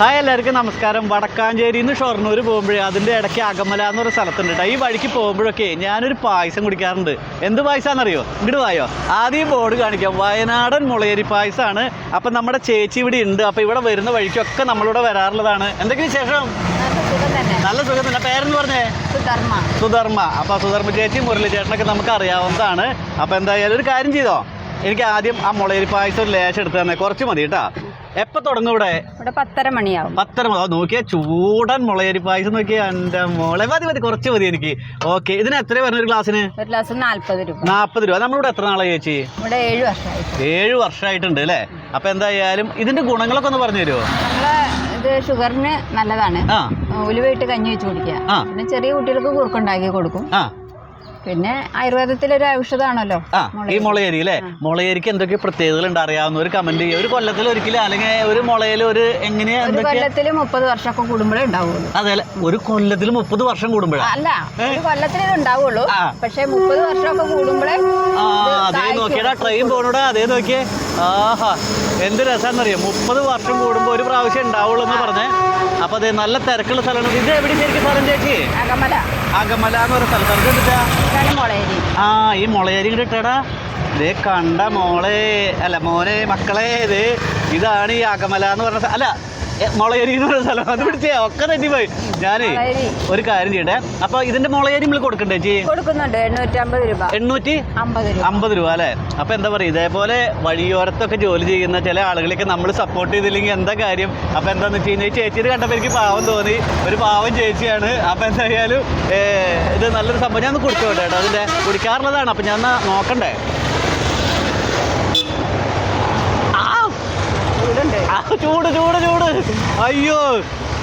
Hi എല്ലാവർക്കും നമസ്കാരം. വടക്കാഞ്ചേരിയിൽ നിന്ന് ഷൊർണൂർ പോകുമ്പോഴേ അതിന്റെ ഇടയ്ക്ക് അകമല എന്ന് പറഞ്ഞ സ്ഥലത്തുണ്ട് കേട്ടോ ഈ വഴിക്ക് പോകുമ്പോഴൊക്കെ ഞാനൊരു പായസം കുടിക്കാറുണ്ട്. എന്ത് പായസമാണെന്നറിയോ ഇങ്ങോട്ട് വായോ? ആദ്യം ബോർഡ് കാണിക്കാം. വയനാടൻ മുളയരി പായസമാണ് അപ്പം നമ്മുടെ ചേച്ചി ഇവിടെ ഉണ്ട്. അപ്പം ഇവിടെ വരുന്ന വഴിക്കൊക്കെ നമ്മളിവിടെ വരാറുള്ളതാണ്. എന്തെങ്കിലും ശേഷം നല്ല സുഖം തന്നെ. പേരെന്ന് പറഞ്ഞേ? സുധർമ്മ. സുധർമ്മ. അപ്പോൾ സുധർമ്മ ചേച്ചി മുരളി ചേട്ടനൊക്കെ നമുക്ക് അറിയാവുന്നതാണ്. അപ്പം എന്തായാലും ഒരു കാര്യം ചെയ്തോ? എനിക്ക് ആദ്യം ആ മുളയരി പായസം ഒരു ലേശം എടുത്ത് തന്നെ. കുറച്ച് മതി കേട്ടാ. എപ്പോൾ തുടങ്ങും ഇവിടെ? ഇവിടെ പത്തര മണിയാവും. പത്തര മണി. നോക്കിയാ ചൂടൻ മുളയരി പായസം നോക്കിയാ എന്റെ മോളെ. മതി മതി കുറച്ച് മതി എനിക്ക്. ഓക്കെ ഇതിന് എത്ര പറഞ്ഞ ഒരു ഗ്ലാസ്സിന്? ഒരു ഗ്ലാസ് നാല്പത് രൂപ. നാല്പത് രൂപ. നമ്മളിവിടെ എത്ര നാളെ ചേച്ചി? ഇവിടെ ഏഴ് വർഷമായി ഏഴ് വർഷമായിട്ടുണ്ട് അല്ലേ? അപ്പൊ എന്തായാലും ഇതിന്റെ ഗുണങ്ങളൊക്കെ ഒന്ന് പറഞ്ഞു തരുമോ ഇത് ഷുഗറിന് നല്ലതാണ്. ഉലുവയിട്ട് കഞ്ഞി വെച്ച് കുടിക്കുക. പിന്നെ ചെറിയ കുട്ടികൾക്ക് കുറുക്കുണ്ടാക്കി കൊടുക്കും. പിന്നെ ആയുർവേദത്തിലൊരു ഔഷധമാണല്ലോ ആ ഈ മുളയരി. അല്ലേ മുളയരിക്ക് എന്തൊക്കെ പ്രത്യേകതകളുണ്ട് അറിയാവുന്ന ഒരു കമന്റ് ചെയ്യുക ഒരു കൊല്ലത്തിൽ ഒരിക്കലും അല്ലെങ്കിൽ ഒരു മുളയിൽ ഒരു എങ്ങനെയാ ഒരു കൊല്ലത്തിൽ മുപ്പത് വർഷമൊക്കെ കൂടുമ്പോഴേ ഉണ്ടാവുള്ളൂ. അതെ അല്ലെ? ഒരു കൊല്ലത്തിൽ മുപ്പത് വർഷം കൂടുമ്പോഴാണ് അല്ല ഒരു കൊല്ലത്തിൽ ഇത് ഉണ്ടാവുള്ളൂ. പക്ഷെ മുപ്പത് വർഷമൊക്കെ കൂടുമ്പോഴേ അതേ നോക്കിയാ നോക്കിയടാ ട്രെയിൻ പോണൂടാ അതേ നോക്കിയേ. ആഹാ എന്ത് രസമെന്നറിയാം മുപ്പത് വർഷം കൂടുമ്പോൾ ഒരു പ്രാവശ്യം ഉണ്ടാവുള്ളൂ എന്ന് പറഞ്ഞേ. അപ്പൊ അതെ നല്ല തിരക്കുള്ള സ്ഥലമാണ്. ഇത് എവിടെ ശരിക്കും സ്ഥലം ചേച്ചി? അകമല. അകമല എന്ന് പറയുന്ന സ്ഥലത്ത് മുളയരി. ആ ഈ മുളയരി ഇങ്ങോട്ട് ഇട്ടടാ. ദേ കണ്ട മോളെ അല്ല മോനെ മക്കളെ ഇത് ഇതാണ് ഈ അകമല എന്ന് പറഞ്ഞ അല്ല മുളയരി എന്ന് പറഞ്ഞ സ്ഥലം. അത് പിടിച്ചേ ഒക്കെ തെറ്റിപ്പോയി ഞാനേ ഒരു കാര്യം ചെയ്യട്ടെ. അപ്പൊ ഇതിന്റെ മുളയരി നമ്മൾ കൊടുക്കണ്ടേ ചേച്ചി? കൊടുക്കുന്നുണ്ട്. എണ്ണൂറ്റമ്പത് രൂപ. എണ്ണൂറ്റി അമ്പത് രൂപ. അല്ലേ? അപ്പൊ എന്താ പറയുക ഇതേപോലെ വഴിയോരത്തൊക്കെ ജോലി ചെയ്യുന്ന ചില ആളുകളൊക്കെ നമ്മൾ സപ്പോർട്ട് ചെയ്തില്ലെങ്കിൽ എന്താ കാര്യം? അപ്പൊ എന്താന്ന് വെച്ച് കഴിഞ്ഞാൽ ചേച്ചിയുടെ കണ്ടപ്പോൾ എനിക്ക് പാവം തോന്നി. ഒരു പാവം ചേച്ചിയാണ്. അപ്പൊ എന്തായാലും ഇത് നല്ലൊരു സംഭവം. ഞാൻ കൊടുത്തോട്ടെ കേട്ടോ. അതിന്റെ കുടിക്കാറുള്ളതാണ്. അപ്പൊ ഞാൻ നോക്കണ്ടേ ആ, ചൂടുണ്ട് ആ, ചൂട് ചൂട് ചൂട്. അയ്യോ.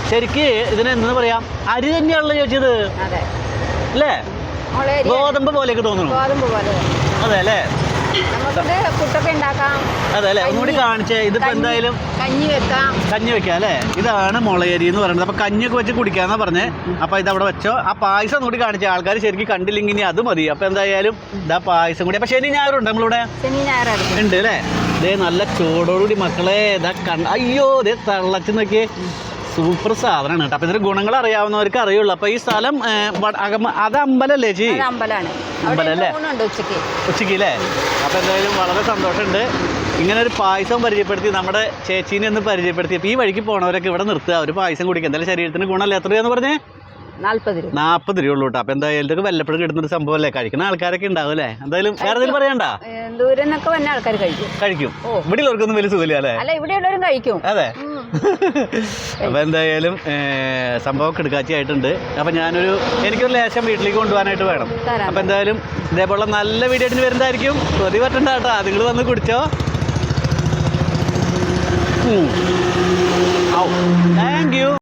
ശരിക്ക് ഇതിന് എന്താ പറയാ? അരി തന്നെയാണല്ലോ ചോദിച്ചത് അല്ലേ ഗോതമ്പ് പോലെയൊക്കെ തോന്നുന്നു. അതെ അല്ലേ നമുക്കിത് പുട്ടൊക്കെ ഉണ്ടാക്കാം. അതെ അല്ലേ? ഒന്നുകൂടി കാണിച്ചേ. ഇതിപ്പോ എന്തായാലും കഞ്ഞി വെക്കാം. കഞ്ഞി വെക്കാം അല്ലേ? ഇതാണ് മുളയരി എന്ന് പറയുന്നത്. അപ്പൊ കഞ്ഞിയൊക്കെ വെച്ച് കുടിക്കാന്നാ പറഞ്ഞേ. അപ്പൊ ഇത് അവിടെ വെച്ചോ. ആ പായസം ഒന്നുകൂടി കാണിച്ചേ. ആൾക്കാർ ശരിക്കും കണ്ടില്ലെങ്കിൽ ഇനി അത് മതി. അപ്പൊ എന്തായാലും ഇതാ പായസം കൂടി. അപ്പൊ ശനി ഞായറുണ്ട് നമ്മളിവിടെ? ശനി ഞായറുണ്ട് ഉണ്ട്. അല്ലേ? ദേ നല്ല ചൂടോടുകൂടി മക്കളെ ഇതാ കണ്ട അയ്യോ ദേ തള്ളച്ചു നോക്കിയേ. സൂപ്പർ സാധനമാണ് കേട്ടോ. അപ്പൊ ഇതിന്റെ ഗുണങ്ങൾ അറിയാവുന്നവർക്ക് അറിയുള്ളൂ. അപ്പൊ ഈ സ്ഥലം അത് അമ്പലല്ലേ ചി അമ്പലമാണ്. ഉച്ചയ്ക്ക് അല്ലേ? അപ്പൊ ഉച്ചയ്ക്ക്. അല്ലേ? അപ്പോൾ എന്തായാലും വളരെ സന്തോഷമുണ്ട്. ഇങ്ങനെ ഒരു പായസം പരിചയപ്പെടുത്തി നമ്മുടെ ചേച്ചീനെ ഒന്ന് പരിചയപ്പെടുത്തി. അപ്പോൾ ഈ വഴിക്ക് പോണവരൊക്കെ ഇവിടെ നിർത്തുക. ഒരു പായസം കുടിക്കുക. എന്തായാലും ശരീരത്തിന് ഗുണമല്ലേ? എത്രയാന്ന് രൂപയെന്ന് പറഞ്ഞേ? നാല്പത് രൂപ. നാൽപ്പത് രൂപ ഉള്ളൂ കേട്ടോ. അപ്പോൾ എന്തായാലും ഇതൊക്കെ വല്ലപ്പോഴും കിട്ടുന്നൊരു സംഭവമല്ലേ? കഴിക്കുന്ന ആൾക്കാരൊക്കെ ഉണ്ടാവും അല്ലേ? എന്തായാലും വേറെ എന്തെങ്കിലും പറയണ്ട? ദൂരെ നിന്നൊക്കെ വന്ന ആൾക്കാർ കഴിക്കും. കഴിക്കും. ഇവിടെ ഉള്ളവർക്കൊന്നും വലിയ സുഖമില്ല അല്ലേ? അല്ല ഇവിടെയുള്ളവരും കഴിക്കും. അതെ. അപ്പോൾ എന്തായാലും സംഭവം കിടക്കാച്ചി ആയിട്ടുണ്ട് അപ്പോൾ ഞാനൊരു എനിക്കൊരു ലേശം വീട്ടിലേക്ക് കൊണ്ടുപോകാനായിട്ട് വേണം. അപ്പോൾ എന്തായാലും ഇതേപോലെ നല്ല വീഡിയോ ആയിട്ട് വരുന്നതായിരിക്കും. കൊതി പറ്റണ്ട കേട്ടോ. നിങ്ങൾ വന്ന് കുടിച്ചോ. താങ്ക് ഔ.